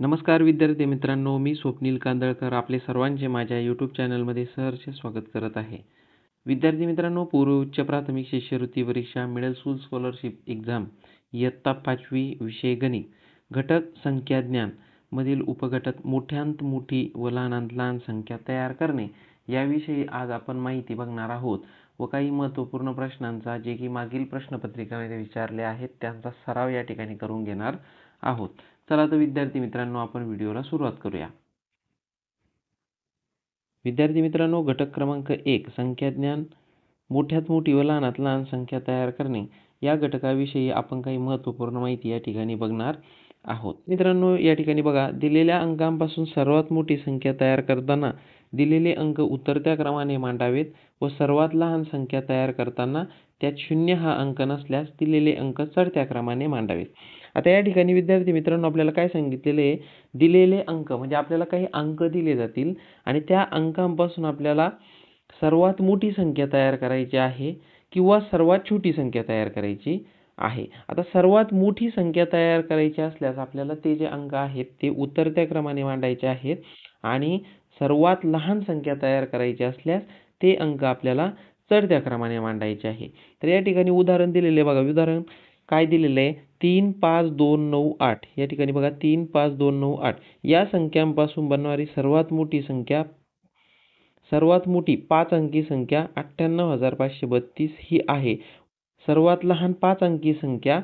नमस्कार विद्यार्थी मित्रांनो मी स्वप्नील कांदळकर आपले सर्वांचे माझ्या यूट्यूब चॅनलमध्ये सहर्ष स्वागत करत आहे. विद्यार्थी मित्रांनो पूर्व उच्च प्राथमिक शिष्यवृत्ती परीक्षा मिडल स्कूल स्कॉलरशिप एक्झाम इयत्ता पाचवी विषय गणित घटक संख्या ज्ञान मधील उपघटक मोठ्यांत मोठी व लहानांत लहान संख्या तयार करणे याविषयी आज आपण माहिती बघणार आहोत व काही महत्त्वपूर्ण प्रश्नांचा जे की मागील प्रश्नपत्रिकामध्ये विचारले आहेत त्यांचा सराव या ठिकाणी करून घेणार आहोत. चला तर विद्यार्थी मित्रांनो आपण व्हिडिओला सुरुवात करूया. विद्यार्थी मित्रांनो घटक क्रमांक एक संख्याज्ञान मोठ्यात मोठी व लहानात लहान संख्या तयार करणे. या घटकाविषयी आपण काही महत्त्वपूर्ण माहिती या ठिकाणी बघणार आहोत. मित्रांनो या ठिकाणी बघा दिलेल्या अंकांपासून सर्वात मोठी संख्या तयार करताना दिलेले अंक उतरत्या क्रमाने मांडावेत व सर्वात लहान संख्या तयार करताना त्यात शून्य हा अंक नसल्यास दिलेले अंक चढत्या क्रमाने मांडावेत. आता या ठिकाणी विद्यार्थी मित्रांनो आपल्याला काय सांगितलेले आहे? दिलेले अंक म्हणजे आपल्याला काही अंक दिले जातील आणि त्या अंकांपासून आपल्याला सर्वात मोठी संख्या तयार करायची आहे किंवा सर्वात छोटी संख्या तयार करायची आहे. आता सर्वात मोठी संख्या तयार करायची असल्यास आपल्याला ते जे अंक आहेत ते उतरत्या क्रमाने मांडायचे आहेत आणि सर्वात लहान संख्या तयार करायची असल्यास ते अंक आपल्याला चढत्या क्रमाने मांडायचे आहे. तर या ठिकाणी उदाहरण दिलेले बघा. उदाहरण काय दिलेलं आहे? तीन पाच दोन नऊ आठ. या ठिकाणी बघा तीन पाच दोन नऊ आठ. या संख्यांपासून बनणारी सर्वात मोठी संख्या सर्वात मोठी पाच अंकी संख्या अठ्ठ्याण्णव हजार पाचशे बत्तीस ही आहे. सर्वात लहान पाच अंकी संख्या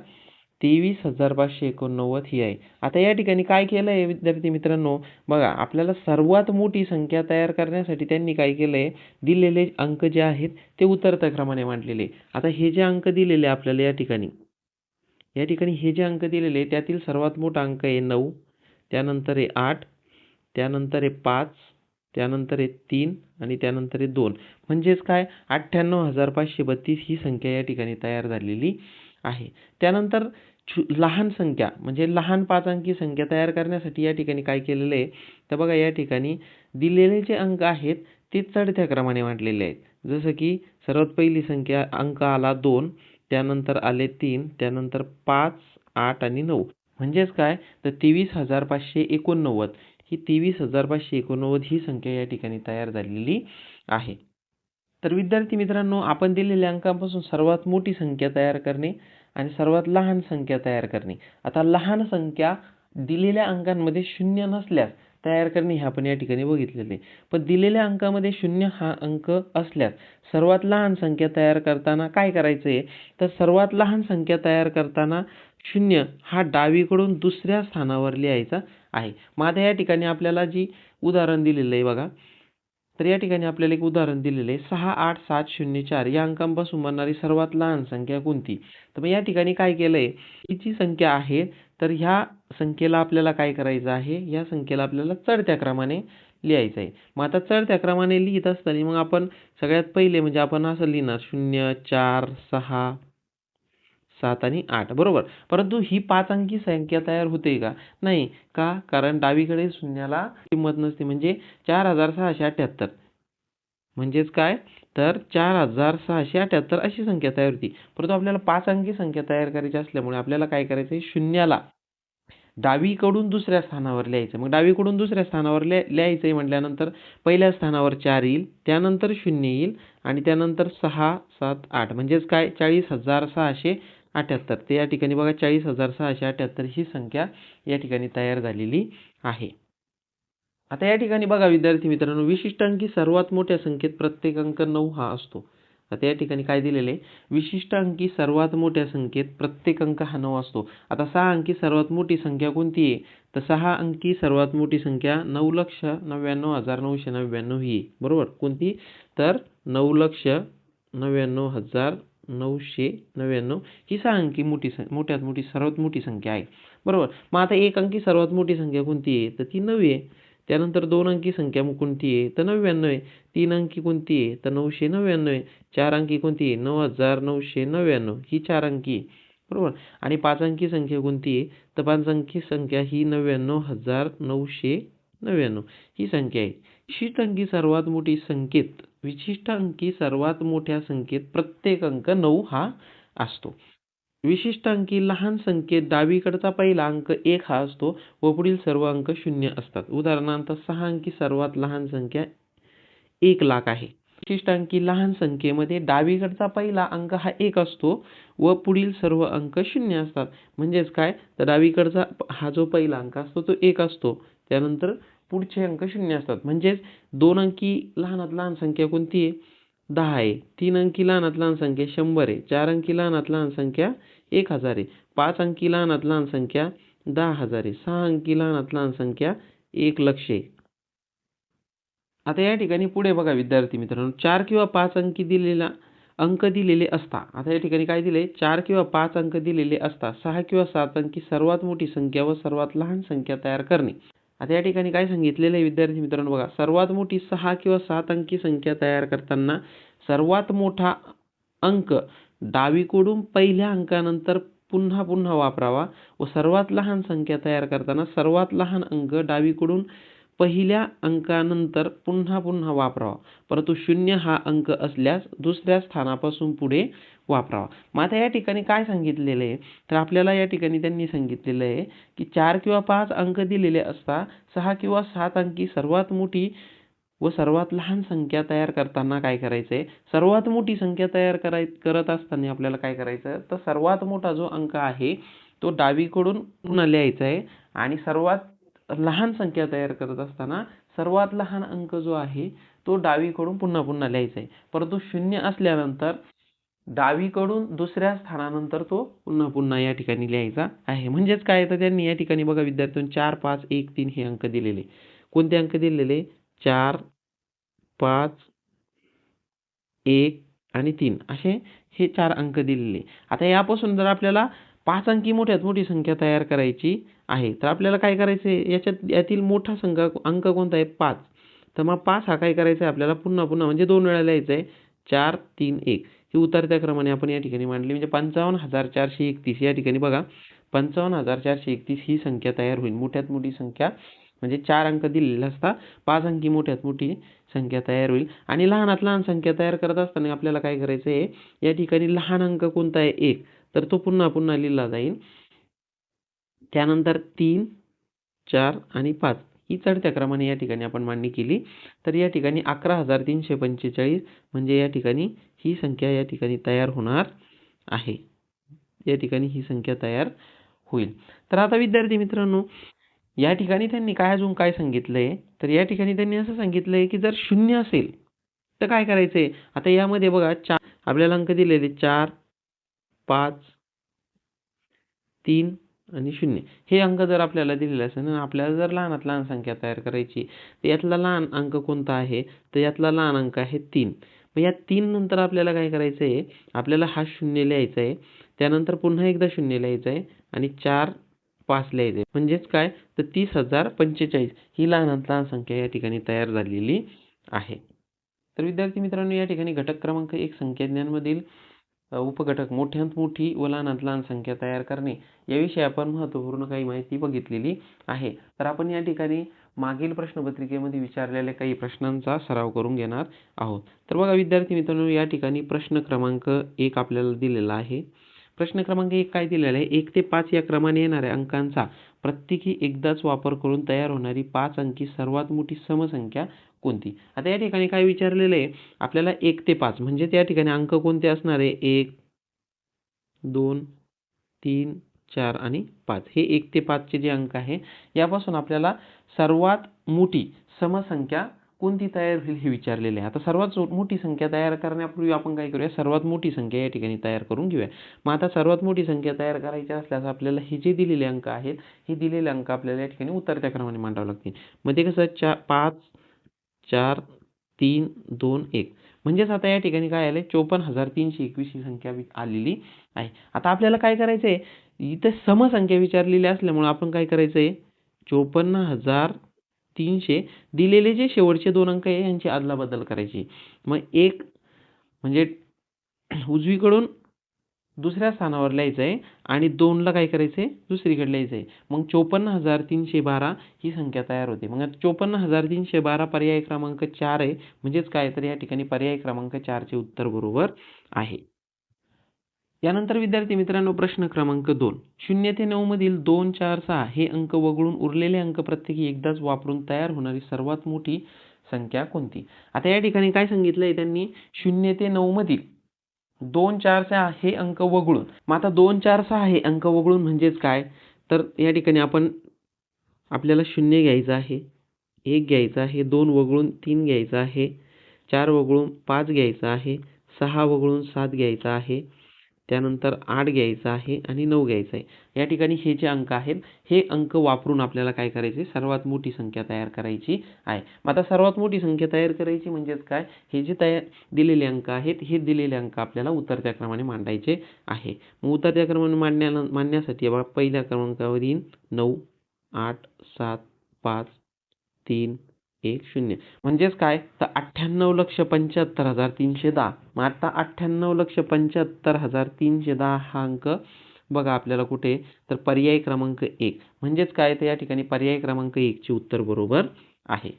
तेवीस हजार पाचशे एकोणनव्वद ही आहे. आता या ठिकाणी काय केलं आहे विद्यार्थी मित्रांनो? बघा आपल्याला सर्वात मोठी संख्या तयार करण्यासाठी त्यांनी काय केलं आहे दिलेले अंक जे आहेत ते उतरत्या क्रमाने मांडलेले. आता हे जे अंक दिलेले आपल्याला या ठिकाणी या ठिकाणी हे जे अंक दिलेले त्यातील सर्वात मोठा अंक आहे नऊ त्यानंतर आहे आठ त्यानंतर आहे पाच त्यानंतर आहे तीन आणि त्यानंतर आहे दोन. म्हणजेच काय? अठ्ठ्याण्णव हजार पाचशे बत्तीस ही संख्या या ठिकाणी तयार झालेली आहे. त्यानंतर लहान संख्या म्हणजे लहान पाच अंकी संख्या तयार करण्यासाठी या ठिकाणी काय केलेलं आहे? तर बघा या ठिकाणी दिलेले जे अंक आहेत ते चढत्या क्रमाने मांडलेले आहेत. जसं की सर्वात पहिली संख्या अंक आला दोन त्यानंतर आले तीन त्यानंतर पाच आठ आणि नऊ. म्हणजेच काय? तर तेवीस हजार पाचशे एकोणनव्वद. ही तेवीस हजार पाचशे एकोणनव्वद ही संख्या या ठिकाणी तयार झालेली आहे. तर विद्यार्थी मित्रांनो आपण दिलेल्या अंकांपासून सर्वात मोठी संख्या तयार करणे आणि सर्वात लहान संख्या तयार करणे. आता लहान संख्या दिलेल्या अंकांमध्ये शून्य नसल्यास तयार करणे हे आपण या ठिकाणी बघितलेले पण दिलेल्या अंकामध्ये शून्य हा अंक असल्यास सर्वात लहान संख्या तयार करताना काय करायचं आहे तर सर्वात लहान संख्या तयार करताना शून्य हा डावीकडून दुसऱ्या स्थानावर लिहायचा आहे. मग आता या ठिकाणी आपल्याला जी उदाहरण दिलेलं आहे बघा. तर या ठिकाणी आपल्याला एक उदाहरण दिलेलं आहे. सहा आठ सात शून्य चार या अंकांपासून बनणारी सर्वात लहान संख्या कोणती? तर मग या ठिकाणी काय केलं आहे ही जी संख्या आहे तर ह्या संख्येला आपल्याला काय करायचं आहे? या संख्येला आपल्याला चढत्या क्रमाने लिहायचं आहे. मग आता चढत्या क्रमाने लिहित असताना मग आपण सगळ्यात पहिले म्हणजे आपण असं लिहिणार शून्य चार सहा सात आणि आठ. बरोबर? परंतु ही पाच अंकी संख्या तयार होते का? नाही. का? कारण डावीकडे शून्याला किंमत नसते. म्हणजे चार हजार सहाशे अठ्ठ्याहत्तर म्हणजेच काय? तर चार हजार सहाशे अठ्ठ्याहत्तर अशी संख्या तयार होती. परंतु आपल्याला पाच अंकी संख्या तयार करायची असल्यामुळे आपल्याला काय करायचं आहे शून्याला. डावीकडून दुसऱ्या स्थानावर लिहायचं मग डावीकडून दुसऱ्या स्थानावर लिहा लिहायचं आहे म्हटल्यानंतर पहिल्या स्थानावर चार येईल त्यानंतर शून्य येईल आणि त्यानंतर सहा सात आठ. म्हणजेच काय? चाळीस हजार सहाशे अठ्ठ्याहत्तर ते या ठिकाणी बघा चाळीस हजार सहाशे अठ्याहत्तर ही संख्या या ठिकाणी तयार झालेली आहे. आता या ठिकाणी बघा विद्यार्थी मित्रांनो विशिष्ट अंकी सर्वात मोठ्या संख्येत प्रत्येक अंक नऊ हा असतो. आता या ठिकाणी काय दिलेले? विशिष्ट अंकी सर्वात मोठ्या संख्येत प्रत्येक अंक हा नऊ असतो. आता सहा अंकी सर्वात मोठी संख्या कोणती आहे? तर सहा अंकी सर्वात मोठी संख्या नऊ लक्ष नव्याण्णव हजार नऊशे नव्याण्णव ही. बरोबर? कोणती? तर नऊ लक्ष नव्याण्णव हजार नऊशे नव्याण्णव ही सहा अंकी मोठी मोठ्यात मोठी सर्वात मोठी संख्या आहे. बरोबर? मग आता एक अंकी सर्वात मोठी संख्या कोणती आहे? तर ती नवी आहे. त्यानंतर दोन अंकी संख्या मग कोणती आहे? तर नव्याण्णव आहे. तीन अंकी कोणती आहे? तर नऊशे नव्याण्णव आहे. चार अंकी कोणती आहे? नऊ हजार नऊशे नव्याण्णव. ही चार अंकी आहे. बरोबर? आणि पाच अंकी संख्या कोणती आहे? तर पाच अंकी संख्या ही नव्याण्णव हजार नऊशे नव्याण्णव. ही संख्या आहे. विशिष्ट अंकी सर्वात मोठी संख्येत विशिष्ट अंकी सर्वात मोठ्या संख्येत प्रत्येक अंक नऊ हा असतो. विशिष्ट अंकी लहान संख्येत डावीकडचा पहिला अंक एक हा असतो व पुढील सर्व अंक शून्य असतात. उदाहरणार्थ सहा अंकी सर्वात लहान संख्या एक लाख आहे. विशिष्ट अंकी लहान संख्येमध्ये डावीकडचा पहिला अंक हा एक असतो व पुढील सर्व अंक शून्य असतात. म्हणजेच काय? तर डावीकडचा हा जो पहिला अंक असतो तो एक असतो. त्यानंतर पुढचे अंक शून्य असतात. म्हणजेच दोन अंकी लहानात लहान संख्या कोणती आहे? दहा आहे. तीन अंकी लहानात लहान संख्या शंभर आहे. चार अंकी लहानात लहान संख्या एक हजार आहे. पाच अंकी लहानात लहान संख्या दहा हजार आहे. सहा अंकी लहानात लहान संख्या एक लक्ष आहे. आता या ठिकाणी पुढे बघा विद्यार्थी मित्रांनो चार किंवा पाच अंकी दिलेला अंक दिलेले असता आता या ठिकाणी काय दिले चार किंवा पाच अंक दिलेले असता सहा किंवा सात अंकी सर्वात मोठी संख्या व सर्वात लहान संख्या तयार करणे. आता या ठिकाणी काय सांगितलेलं आहे विद्यार्थी मित्रांनो बघा सर्वात मोठी सहा किंवा सात अंकी संख्या तयार करताना सर्वात मोठा अंक डावीकडून पहिल्या अंकानंतर पुन्हा पुन्हा वापरावा व सर्वात लहान संख्या तयार करताना सर्वात लहान अंक डावीकडून पहिल्या अंकानंतर पुन्हा पुन्हा वापरावा. परंतु शून्य हा अंक असल्यास दुसऱ्या स्थानापासून पुढे वापरावा. मग आता या ठिकाणी काय सांगितलेलं आहे? तर आपल्याला या ठिकाणी त्यांनी सांगितलेलं आहे की चार किंवा पाच अंक दिलेले असता सहा किंवा सात अंकी सर्वात मोठी व सर्वात लहान संख्या तयार करताना काय करायचं? आहे सर्वात मोठी संख्या तयार कराय करत असताना आपल्याला काय करायचं? तर सर्वात मोठा जो अंक आहे तो डावीकडून पुन्हा लिहायचा आहे आणि सर्वात लहान संख्या तयार करत असताना सर्वात लहान अंक जो आहे तो डावीकडून पुन्हा पुन्हा लिहायचा आहे. परंतु शून्य असल्यानंतर डावीकडून दुसऱ्या स्थानानंतर तो पुन्हा पुन्हा या ठिकाणी लिहायचा आहे. म्हणजेच काय? तर त्यांनी या ठिकाणी बघा विद्यार्थ्यांनी चार पाच एक तीन हे अंक दिलेले. कोणते अंक दिलेले? चार पाच एक आणि तीन. असे हे चार अंक दिलेले. आता यापासून जर आपल्याला पाच अंकी मोठ्यात मोठी संख्या तयार करायची आहे तर आपल्याला काय करायचं आहे याच्यात यातील मोठा संख्या अंक कोणता आहे? पाच. तर मग पाच हा काय करायचा आहे आपल्याला पुन्हा पुन्हा म्हणजे दोन वेळा लिहायचं आहे चार तीन एक. ही उतरत्या क्रमाने आपण या ठिकाणी मांडली. म्हणजे पंचावन्न हजार चारशे एकतीस. या ठिकाणी बघा पंचावन्न हजार चारशे एकतीस ही संख्या तयार होईल. मोठ्यात मोठी संख्या म्हणजे चार अंक दिलेले असता पाच अंकी मोठ्यात मोठी संख्या तयार होईल. आणि लहानात लहान संख्या तयार करत असताना आपल्याला काय करायचं आहे या ठिकाणी लहान अंक कोणता आहे? एक. तर तो पुन्हा पुन्हा लिहिला जाईल. त्यानंतर तीन चार आणि पाच. ही चढत्या क्रमाने या ठिकाणी आपण मांडणी केली. तर या ठिकाणी अकरा हजार तीनशे पंचेचाळीस म्हणजे या ठिकाणी ही संख्या या ठिकाणी तयार होणार आहे. या ठिकाणी ही संख्या तयार होईल. तर आता विद्यार्थी मित्रांनो या ठिकाणी त्यांनी काय अजून काय सांगितलंय? तर या ठिकाणी त्यांनी असं सांगितलंय की जर शून्य असेल तर काय करायचंय? आता यामध्ये बघा चार आपल्याला अंक दिलेले चार पाच तीन आणि शून्य. हे अंक जर आपल्याला दिलेले असेल आणि आपल्याला जर लहानात लहान संख्या तयार करायची तर यातला लहान अंक कोणता आहे? तर यातला लहान अंक आहे तीन. मग या तीन नंतर आपल्याला काय करायचं आहे आपल्याला हा शून्य लिहायचा आहे त्यानंतर पुन्हा एकदा शून्य लिहायचं आहे आणि चार पाच लिहायचे म्हणजेच काय? तर तीस हजार पंचेचाळीस ही लहानात लहान संख्या या ठिकाणी तयार झालेली आहे. तर विद्यार्थी मित्रांनो या ठिकाणी घटक क्रमांक एक संख्याज्ञानमधील उपघटक मोठ्यात मोठी व लहानात लहान संख्या तयार करणे याविषयी आपण महत्त्वपूर्ण काही माहिती बघितलेली आहे. तर आपण या ठिकाणी मागील प्रश्नपत्रिकेमध्ये विचारलेल्या काही प्रश्नांचा सराव करून घेणार आहोत. तर बघा विद्यार्थी मित्रांनो या ठिकाणी प्रश्न क्रमांक एक आपल्याला दिलेला आहे. प्रश्न क्रमांक एक काय दिलेला आहे? एक ते पाच या क्रमाने येणाऱ्या अंकांचा प्रत्येकी एकदाच वापर करून तयार होणारी पाच अंकी सर्वात मोठी समसंख्या कोणती? आता या ठिकाणी काय विचारलेलं आहे आपल्याला एक ते पाच म्हणजे त्या ठिकाणी अंक कोणते असणार आहे? एक दोन तीन चार आणि पाच. हे एक ते पाचचे जे अंक आहे यापासून आपल्याला सर्वात मोठी समसंख्या कोणती तयार होईल हे विचारलेले आहे. आता सर्वात मोठी संख्या तयार करण्यापूर्वी आपण काय करूया? सर्वात मोठी संख्या या ठिकाणी तयार करून घेऊया. मग आता सर्वात मोठी संख्या तयार करायची असल्यास आपल्याला हे जे दिलेले अंक आहेत हे दिलेले अंक आपल्याला या ठिकाणी उतरत्या क्रमाने मांडावे लागतील. मग ते कसं? चार पाच चार तीन दोन एक. म्हणजेच आता या ठिकाणी काय आलं चोपन्न हजार तीनशे एकवीस ही संख्या आलेली आहे. आता आपल्याला काय करायचं आहे इथं समसंख्या विचारलेली असल्यामुळे आपण काय करायचं आहे चोपन्न हजार तीनशे दिलेले जे शेवटचे दोन अंक आहे यांची अदलाबदल करायची. मग एक म्हणजे उजवीकडून दुसऱ्या स्थानावर लिहायचं आहे आणि दोनला काय करायचं आहे दुसरीकडे लिहायचं आहे मग चोपन्न हजार तीनशे बारा ही संख्या तयार होते. मग चोपन्न हजार तीनशे बारा पर्याय क्रमांक चार आहे. म्हणजेच काय? तर या ठिकाणी पर्याय क्रमांक चारचे उत्तर बरोबर आहे. यानंतर विद्यार्थी मित्रांनो प्रश्न क्रमांक दोन. शून्य ते नऊ मधील दोन चार सहा हे अंक वगळून उरलेले अंक प्रत्येकी एकदाच वापरून तयार होणारी सर्वात मोठी संख्या कोणती? आता या ठिकाणी काय सांगितलंय त्यांनी? शून्य ते नऊ मधील दोन चार सहा हे अंक वगळून. मग आता दोन चार सहा हे अंक वगळून म्हणजेच काय? तर या ठिकाणी आपण आपल्याला शून्य घ्यायचं आहे एक घ्यायचं आहे दोन वगळून तीन घ्यायचं आहे चार वगळून पाच घ्यायचं आहे सहा वगळून सात घ्यायचं आहे. त्यानंतर आठ घ्यायचा आहे आणि नऊ घ्यायचा आहे. या ठिकाणी हे जे अंक आहेत हे अंक वापरून आपल्याला काय करायचे? सर्वात मोठी संख्या तयार करायची आहे. मग आता सर्वात मोठी संख्या तयार करायची म्हणजेच काय? हे जे तयार दिलेले अंक आहेत हे दिलेले अंक आपल्याला उतरत्या क्रमाने मांडायचे आहे. मग उतरत्या क्रमाने मांडण्या मांडण्यासाठी पहिल्या क्रमांकावर येईन नऊ आठ सात पाच तीन एक शून्य. म्हणजेच काय? तर अठ्ठ्याण्णव लक्ष पंच्याहत्तर हजार तीनशे दहा. मग आता अठ्ठ्याण्णव लक्ष पंच्याहत्तर हजार तीनशे दहा हा अंक बघा आपल्याला कुठे? तर पर्याय क्रमांक एक. म्हणजेच काय? तर या ठिकाणी पर्याय क्रमांक एकचे उत्तर बरोबर आहे.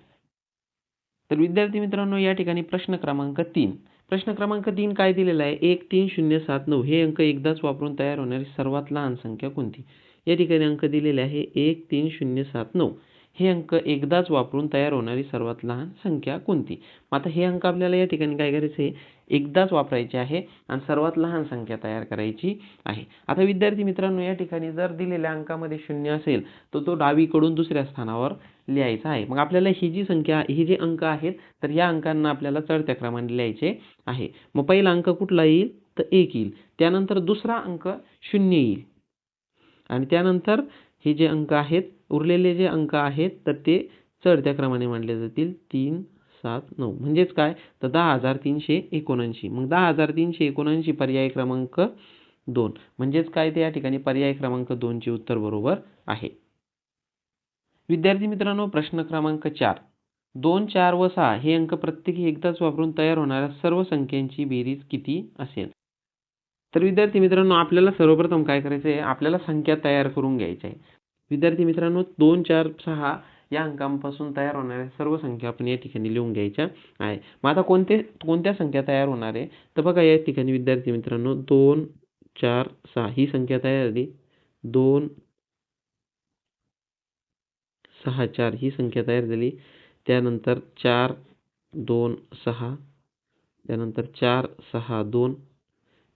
तर विद्यार्थी मित्रांनो या ठिकाणी प्रश्न क्रमांक तीन. प्रश्न क्रमांक तीन काय दिलेला आहे? एक तीन शून्य सात नऊ. हे अंक एकदाच वापरून तयार होणारी सर्वात लहान संख्या कोणती? या ठिकाणी अंक दिलेले आहे एक तीन शून्य सात नऊ. हे अंक एकदाच वापरून तयार होणारी सर्वात लहान संख्या कोणती? मग आता हे अंक आपल्याला या ठिकाणी काय करायचे? एकदाच वापरायचे आहे आणि सर्वात लहान संख्या तयार करायची आहे. आता विद्यार्थी मित्रांनो या ठिकाणी जर दिलेल्या अंकामध्ये शून्य असेल तर तो डावीकडून दुसऱ्या स्थानावर लिहायचा आहे. मग आपल्याला ही जी संख्या ही जे अंक आहेत तर या अंकांना आपल्याला चढत्या क्रमाने लिहायचे आहे. मग पहिला अंक कुठला येईल? तर एक येईल. त्यानंतर दुसरा अंक शून्य येईल. आणि त्यानंतर हे जे अंक आहेत उरलेले जे अंक आहेत तर ते चढत्या क्रमाने मांडले जातील. तीन सात नऊ. म्हणजेच काय? तर दहा हजार तीनशे एकोणऐंशी. मग दहा हजार तीनशे एकोणऐंशी पर्याय क्रमांक दोन. म्हणजेच काय ते या ठिकाणी? पर्याय क्रमांक दोनचे उत्तर बरोबर आहे. विद्यार्थी मित्रांनो प्रश्न क्रमांक चार. दोन चार व सहा हे अंक प्रत्येकी एकदाच वापरून तयार होणाऱ्या सर्व संख्यांची बेरीज किती असेल? तर विद्यार्थी मित्रांनो आपल्याला सर्वप्रथम काय करायचं आहे आपल्याला संख्या तयार करून घ्यायच्या. आहे विद्यार्थी मित्रांनो दोन चार सहा या अंकांपासून तयार होणाऱ्या सर्व संख्या आपण या ठिकाणी लिहून घ्यायच्या आहे. मग आता कोणते कोणत्या संख्या तयार होणार आहे? तर बघा या ठिकाणी विद्यार्थी मित्रांनो दोन चार सहा ही संख्या तयार झाली. दोन सहा चार ही संख्या तयार झाली. त्यानंतर चार दोन सहा. त्यानंतर चार सहा दोन.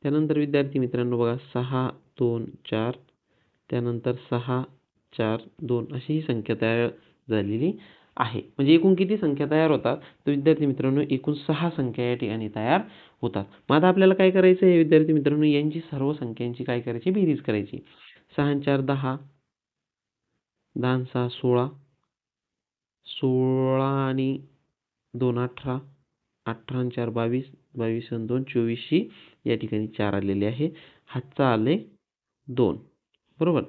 त्यानंतर विद्यार्थी मित्रांनो बघा सहा दोन चार. त्यानंतर सहा चार दोन अशी ही संख्या तयार झालेली आहे. म्हणजे एकूण किती संख्या तयार होतात? तर विद्यार्थी मित्रांनो एकूण सहा संख्या या ठिकाणी तयार होतात. मग आता आपल्याला काय करायचं आहे विद्यार्थी मित्रांनो यांची सर्व संख्यांची काय करायची? बेरीज करायची. सहा चार दहा. दहा सहा सोळा. सोळा आणि दोन अठरा. अठरा चार बावीस. बावीस आणि दोन चोवीसशी या ठिकाणी चार आलेले आहे. हातचा आले दोन. बरोबर?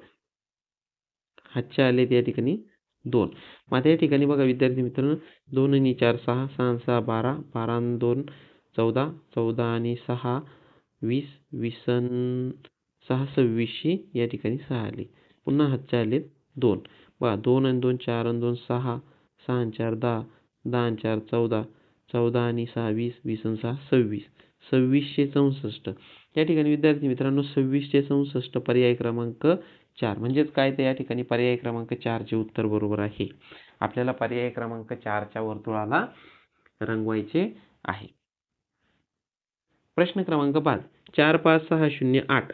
हातचे आले या ठिकाणी दोन. मग आता या ठिकाणी बघा विद्यार्थी मित्रांनो दोन आणि चार सहा सहा सहा बारा बारा आणि दोन चौदा चौदा आणि सहा वीस वीस सहा सव्वीसशे या ठिकाणी सहा आले. पुन्हा हातच्या आलेत दोन. बघा दोन आणि दोन चार आणि दोन सहा सहा आणि चार दहा दहा आणि चार चौदा चौदा आणि सहा वीस वीस आणि सहा सव्वीस. सव्वीसशे चौसष्ट. या ठिकाणी विद्यार्थी मित्रांनो सव्वीसशे चौसष्ट पर्याय क्रमांक चार. म्हणजेच काय तर या ठिकाणी पर्याय क्रमांक चारचे उत्तर बरोबर आहे. आपल्याला पर्याय क्रमांक चारच्या वर्तुळाला रंगवायचे आहे. प्रश्न क्रमांक पाच. चार पाच सहा शून्य आठ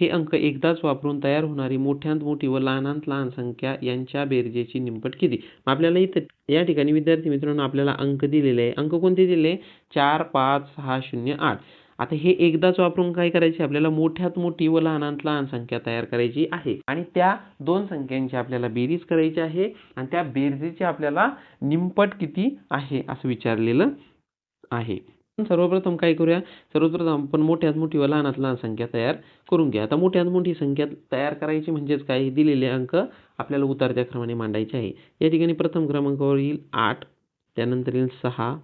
हे अंक एकदाच वापरून तयार होणारी मोठ्यांत मोठी व लहानांत लहान संख्या यांच्या बेरजेची निंपट किती? आपल्याला इथं या ठिकाणी विद्यार्थी मित्रांनो आपल्याला अंक दिलेले आहे. अंक कोणते दिले? चार पाच सहा शून्य आठ. आता हे एकदाच वापरून काय करायचे? आपल्याला मोठ्यात मोठी व लहानात लहान संख्या तयार करायची आहे. आणि त्या दोन संख्यांची आपल्याला बेरीज करायची आहे आणि त्या बेरजेची आपल्याला निमपट किती आहे असं विचारलेलं आहे. सर्वप्रथम काय करूया? सर्वप्रथम आपण मोठ्यात मोठी व लहानात लहान संख्या तयार करून घ्या. आता मोठ्यात मोठी संख्या तयार करायची म्हणजेच काय? दिलेले अंक आपल्याला उतारत्या क्रमाने मांडायचे आहे. या ठिकाणी प्रथम क्रमांकावर येईल आठ त्यानंतर येईल सहा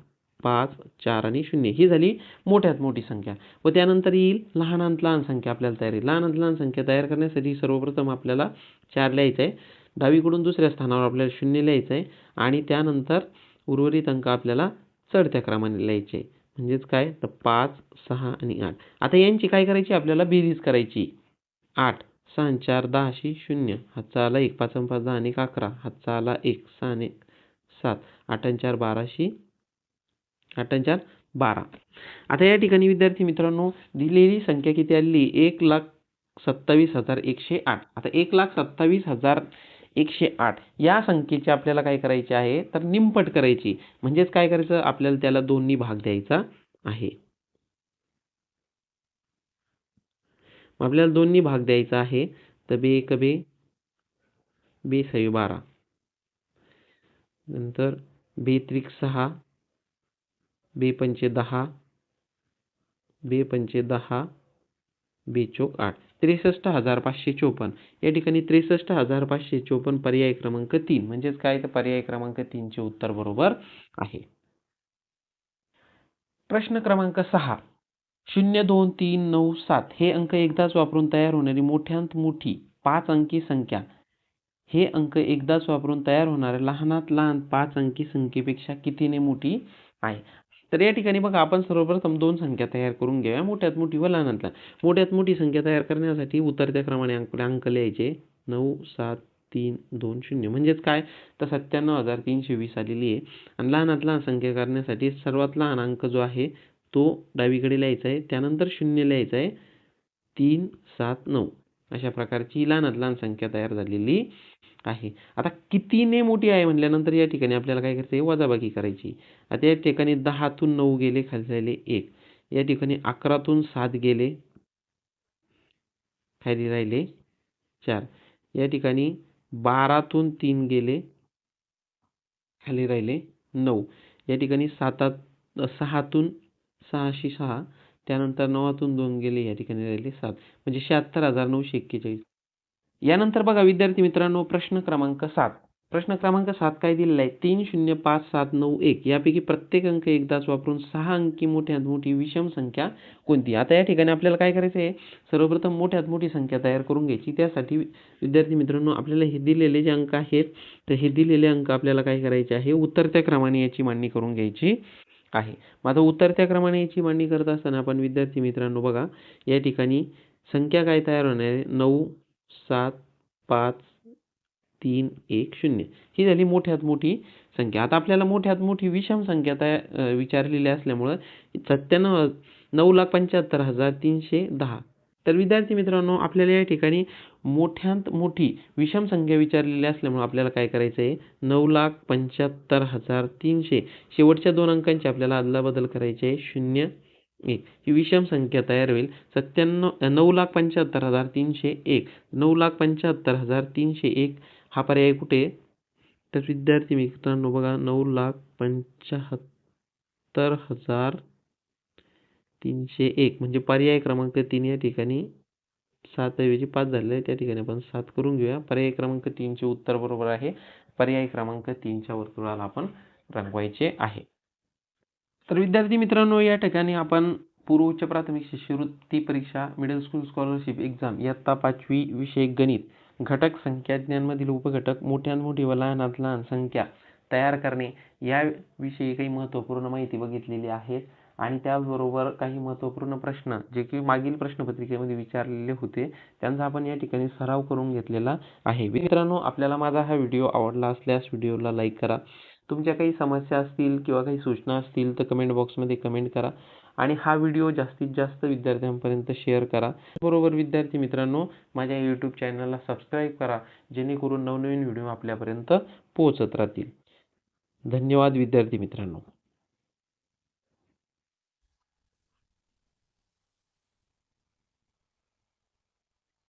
पाच चार आणि शून्य. ही झाली मोठ्यात मोठी संख्या. व त्यानंतर येईल लहानात लहान संख्या आपल्याला तयार येईल लहानात लहान संख्या तयार करण्यासाठी सर्वप्रथम आपल्याला चार लिहायचं आहे डावीकडून दुसऱ्या स्थानावर आपल्याला शून्य लिहायचं आहे आणि त्यानंतर उर्वरित अंक आपल्याला चढत्या क्रमाने लिहायचे. आहे म्हणजेच काय? तर पाच सहा आणि आठ. आता यांची काय करायची? आपल्याला बेरीज करायची. आठ सहा चार दहाशी शून्य. हातचा आला एक पाच पाच दहा आणि एक अकरा. हातचा आला एक सहा आणि एक सात. आठ आणि चार बाराशी आठ चार बारा. आता या ठिकाणी विद्यार्थी मित्रांनो दिलेली संख्या किती आलेली एक लाख सत्तावीस हजार एकशे आठ. आता एक लाख सत्तावीस हजार एकशे आठ या संख्येचे आपल्याला काय करायचे आहे? तर निमपट करायची. म्हणजेच काय करायचं? आपल्याला त्याला दोन्ही भाग द्यायचा आहे. मग आपल्याला दोन्ही भाग द्यायचा आहे. तर बे एक बे बे सवी बारा. नंतर बे त्रिक सहा. बे पंचे दहा बे पंचे दहा बे चोक आठ. त्रेसष्ट हजार पाचशे चोपन्न. या ठिकाणी त्रेसष्ट हजार पाचशे चोपन्न पर्याय क्रमांक तीन. म्हणजेच काय? तर पर्याय क्रमांक तीनचे उत्तर बरोबर आहे. प्रश्न क्रमांक सहा. शून्य दोन तीन नऊ सात. हे अंक एकदाच वापरून तयार होणारी मोठ्यात मोठी पाच अंकी संख्या. हे अंक एकदाच वापरून तयार होणाऱ्या लहानात लहान पाच अंकी संख्येपेक्षा कितीने मोठी आहे? तर या ठिकाणी बघा आपण सर्वप्रथम दोन संख्या तयार करून घेऊया. मोठ्यात मोठी व लहानात मोठ्यात मोठी संख्या तयार करण्यासाठी उतरत्या क्रमाने अंक अंक लिहायचे. नऊ सात तीन दोन शून्य. म्हणजेच काय? तर सत्त्याण्णव हजार तीनशे वीस आलेली आहे. आणि लहानात लहान संख्या करण्यासाठी सर्वात लहान अंक जो आहे तो डावीकडे लिहायचा आहे. त्यानंतर शून्य लिहायचं आहे. तीन सात नऊ. अशा प्रकारची लहानात लहान संख्या तयार झालेली आहे. आता कितीने मोठी आहे म्हटल्यानंतर या ठिकाणी आपल्याला काय करायचं आहे वजाबाकी करायची. आता या ठिकाणी दहातून नऊ गेले खाली राहिले एक. या ठिकाणी अकरातून सात गेले खाली राहिले चार. या ठिकाणी बारातून तीन गेले खाली राहिले नऊ. या ठिकाणी सातात सहातून सहाशे सहा त्यानंतर नवातून दोन गेले या ठिकाणी राहिले सात. म्हणजे शहात्तर हजार नऊशे एक्केचाळीस. यानंतर बघा विद्यार्थी मित्रांनो प्रश्न क्रमांक सात. प्रश्न क्रमांक सात काय दिलेला आहे? तीन शून्य पाच सात नऊ एक. यापैकी प्रत्येक अंक एकदाच वापरून सहा अंकी मोठ्यात मोठी विषम संख्या कोणती? आता या ठिकाणी आपल्याला काय करायचं आहे? सर्वप्रथम मोठ्यात मोठी संख्या तयार करून घ्यायची. त्यासाठी विद्यार्थी मित्रांनो आपल्याला हे दिलेले जे अंक आहेत तर हे दिलेले अंक आपल्याला काय करायचे आहे? उतरत्या क्रमाने याची मांडणी करून घ्यायची आहे. मग आता उतरत्या क्रमाने याची मांडणी करत असताना आपण विद्यार्थी मित्रांनो बघा या ठिकाणी संख्या काय तयार होणार आहे? नऊ सात पाच तीन एक शून्य. ही झाली मोठ्यात मोठी संख्या. आता आपल्याला मोठ्यात मोठी विषम संख्या तया विचारलेली असल्यामुळं सत्त्याण्णव नऊ लाख पंच्याहत्तर हजार तीनशे दहा. तर विद्यार्थी मित्रांनो आपल्याला या ठिकाणी मोठ्यात मोठी विषम संख्या विचारलेली असल्यामुळे आपल्याला काय करायचं आहे नऊ लाख पंच्याहत्तर हजार तीनशे. शेवटच्या दोन अंकांची आपल्याला अदलाबदल करायची आहे शून्य एक ही विषम संख्या तयार होईल. सत्त्याण्णव नऊ लाख पंच्याहत्तर हजार तीनशे एक. नऊ लाख पंच्याहत्तर हजार तीनशे एक. हा पर्याय कुठे? तर विद्यार्थी मित्रांनो बघा नऊ लाख पंच्याहत्तर हजार तीनशे एक. म्हणजे पर्याय क्रमांक तीन या ठिकाणी सातऐवजी पाच झालेले आहे त्या ठिकाणी आपण सात करून घेऊया. पर्याय क्रमांक तीनचे उत्तर बरोबर आहे. पर्याय क्रमांक तीनच्या वर्तुळाला आपण रंगवायचे आहे. तर विद्यार्थी मित्रांनो या ठिकाणी आपण पूर्व उच्च प्राथमिक शिष्यवृत्ती परीक्षा मिडल स्कूल स्कॉलरशिप एक्झाम इयत्ता पाचवी विषय गणित घटक संख्याज्ञांमधील उपघटक मोठ्यात मोठी व लहानात लहान संख्या तयार करणे याविषयी काही महत्त्वपूर्ण माहिती बघितलेली आहे. आणि त्याचबरोबर काही महत्त्वपूर्ण प्रश्न जे की मागील प्रश्नपत्रिकेमध्ये विचारलेले होते त्यांचा आपण या ठिकाणी सराव करून घेतलेला आहे. मित्रांनो आपल्याला माझा हा व्हिडिओ आवडला असल्यास व्हिडिओला लाईक करा. तुमच्या काही समस्या असतील किंवा काही सूचना असतील तर कमेंट बॉक्समध्ये कमेंट करा. आणि हा व्हिडिओ जास्तीत जास्त विद्यार्थ्यांपर्यंत शेअर करा. बरोबर विद्यार्थी मित्रांनो माझ्या यूट्यूब चॅनलला सबस्क्राईब करा जेणेकरून नवनवीन व्हिडिओ आपल्यापर्यंत पोहोचत राहतील. धन्यवाद विद्यार्थी मित्रांनो.